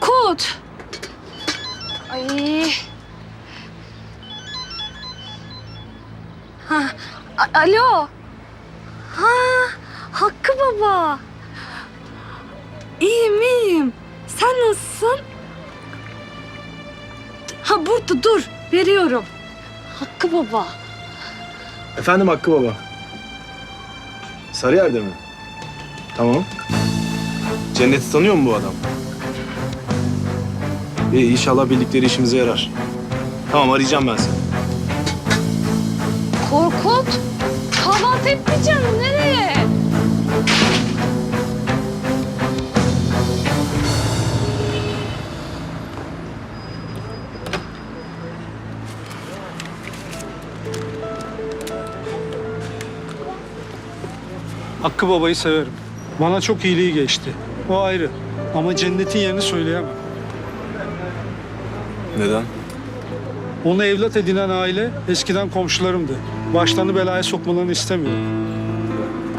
Korkut. Ay. Ha, alo. Ha, Hakkı baba. İyiyim iyiyim. Sen nasılsın? Ha burada dur. Veriyorum. Hakkı baba. Efendim Hakkı Baba. Sarıyer'de mi? Tamam. Cennet'i tanıyor mu bu adam? İyi inşallah bildikleri işimize yarar. Tamam arayacağım ben seni. Korkut. Kahvaltı etmeyeceğim. Nereye? Hakkı babayı severim. Bana çok iyiliği geçti. O ayrı. Ama cennetin yerini söyleyemem. Neden? Onu evlat edinen aile eskiden komşularımdı. Başlarını belaya sokmalarını istemiyorum.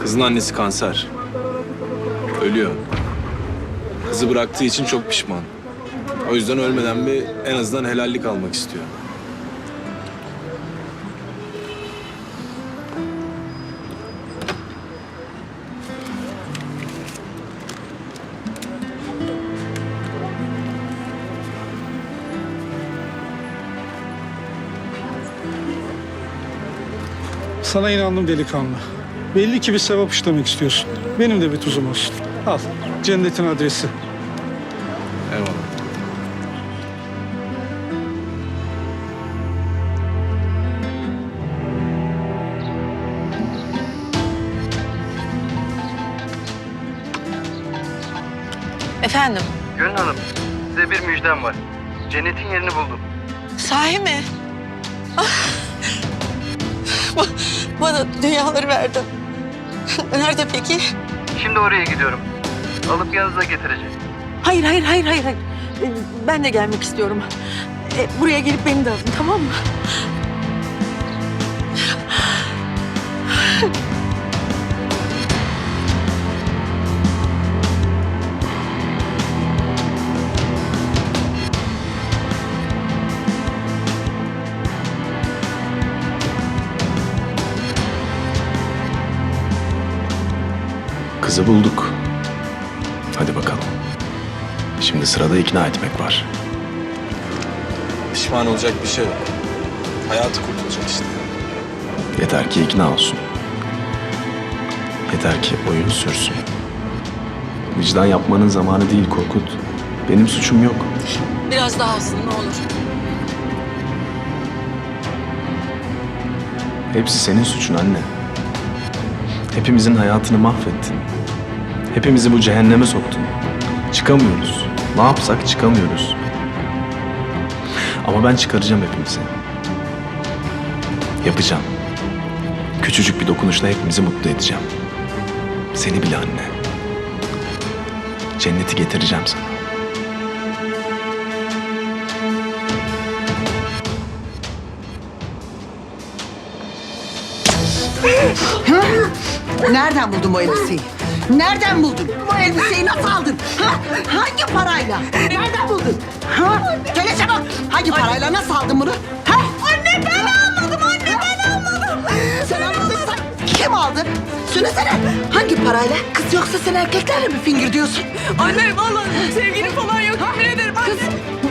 Kızın annesi kanser. Ölüyor. Kızı bıraktığı için çok pişman. O yüzden ölmeden bir en azından helallik almak istiyor. Sana inandım delikanlı. Belli ki bir sevap işlemek istiyorsun. Benim de bir tuzum olsun. Al cennetin adresi. Eyvallah. Efendim, Gönül Hanım, size bir müjdem var. Cennetin yerini buldum. sahi mi? Ah! Ba- Bana dünyaları verdin. Nerede peki? Şimdi oraya gidiyorum. Alıp yanınıza getireceğim. Hayır, hayır, hayır, hayır. hayır. Ben de gelmek istiyorum. Ee, Buraya gelip beni de alın, tamam mı? Kızı bulduk. Hadi bakalım. Şimdi sırada ikna etmek var. Pişman olacak bir şey yok. Hayatı kurtulacak işte. Yeter ki ikna olsun. Yeter ki oyun sürsün. Vicdan yapmanın zamanı değil Korkut. Benim suçum yok. Biraz daha olsun ne olur. Hepsi senin suçun anne. Hepimizin hayatını mahvettin. Hepimizi bu cehenneme soktun. Çıkamıyoruz. Ne yapsak çıkamıyoruz. Ama ben çıkaracağım hepimizi. Yapacağım. Küçücük bir dokunuşla hepimizi mutlu edeceğim. Seni bile anne. Cenneti getireceğim sana. Nereden buldun bu elbiseyi? Nereden buldun? Bu elbiseyi nasıl aldın? Ha? Hangi parayla? Nereden buldun? Ha? Söyle çabuk. Hangi parayla nasıl aldın bunu? Ha? Anne ben almadım. Anne ben almadım. Sen almadıysan kim aldı? Söylesene. Hangi parayla? Kız yoksa sen erkeklerle mi fingir diyorsun? Anne vallahi sevgilim falan yok. Yemin ederim Kız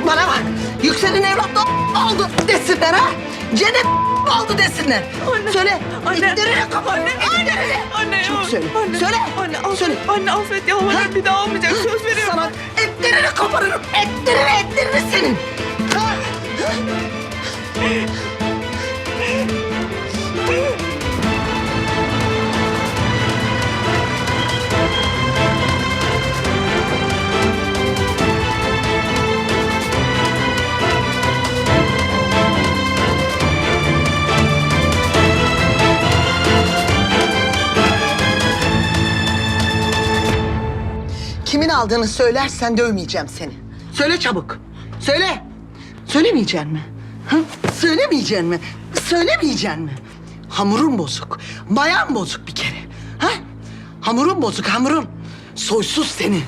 bana bak. Yükselen evlatla oldu desinler ha. Cennet oldu desinler. Söyle. Anne. İtlerini kapat. Anne. İtlerini. Anne. Çabuk söyle. Anne. Söyle. Anne. Söyle. Anne affet yalvarırım bir daha olmayacak söz Kimin aldığını söylersen dövmeyeceğim seni. Söyle çabuk. Söyle. Söylemeyeceksin mi? Hı? Söylemeyeceksin mi? Söylemeyeceksin mi? Hamurun bozuk. Bayan bozuk bir kere. Ha? Hamurun bozuk, hamurun. Soysuz seni.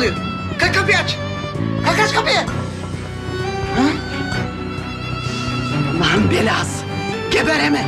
Çalıyor. Kalk kapıyı aç. Kalk aç kapıyı. Ha? Allah'ın belası. Geber hemen.